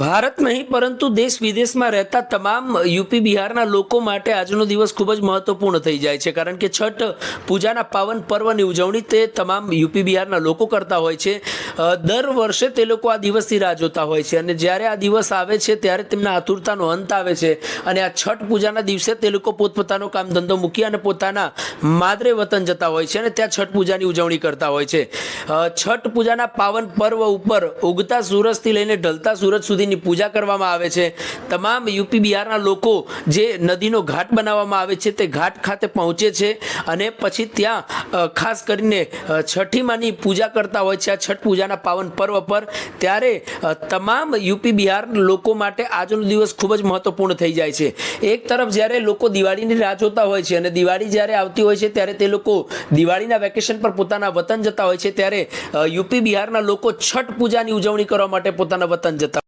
ભારત નહીં, પરંતુ દેશ વિદેશમાં રહેતા તમામ યુપી બિહારના લોકો માટે આજનો દિવસ ખૂબ જ મહત્વપૂર્ણ થઈ જાય છે. કારણ કે છઠ પૂજાના પાવન પર્વની ઉજવણી તે તમામ યુપી બિહારના લોકો કરતા હોય છે. દર વર્ષે તે લોકો આ દિવસની રાહ જોતા હોય છે. અને જ્યારે આ દિવસ આવે છે, ત્યારે તેમના આતુરતાનો અંત આવે છે. અને આ છઠ પૂજાના દિવસે તે લોકો પોતપોતાનો કામ ધંધો મૂકી અને પોતાના માદરે વતન જતા હોય છે અને ત્યાં છઠ પૂજાની ઉજવણી કરતા હોય છે. છઠ પૂજાના પાવન પર્વ ઉપર ઉગતા સૂરજથી લઈને ઢલતા સૂરજ સુધીની પૂજા કરવામાં આવે છે. તમામ યુપી બિહારના લોકો જે નદીનો ઘાટ બનાવવામાં આવે છે તે ઘાટ ખાતે પહોંચે છે અને પછી ત્યાં ખાસ કરીને અ, છઠ્ઠી માની પૂજા કરતા હોય છે. આ છઠ પૂજાના પાવન પર્વ પર ત્યારે તમામ યુપી બિહાર લોકો માટે આજનો દિવસ ખૂબ જ મહત્વપૂર્ણ થઈ જાય છે. એક તરફ જ્યારે લોકો દિવાળીની રાહ જોતા હોય છે અને દિવાળી જ્યારે આવતી હોય છે ત્યારે તે લોકો દિવાળીના વેકેશન પર પોતાના વતન જતા હોય છે. ત્યારે યુપી બિહારના લોકો છઠ પૂજાની ઉજવણી કરવા માટે પોતાના વતન જતા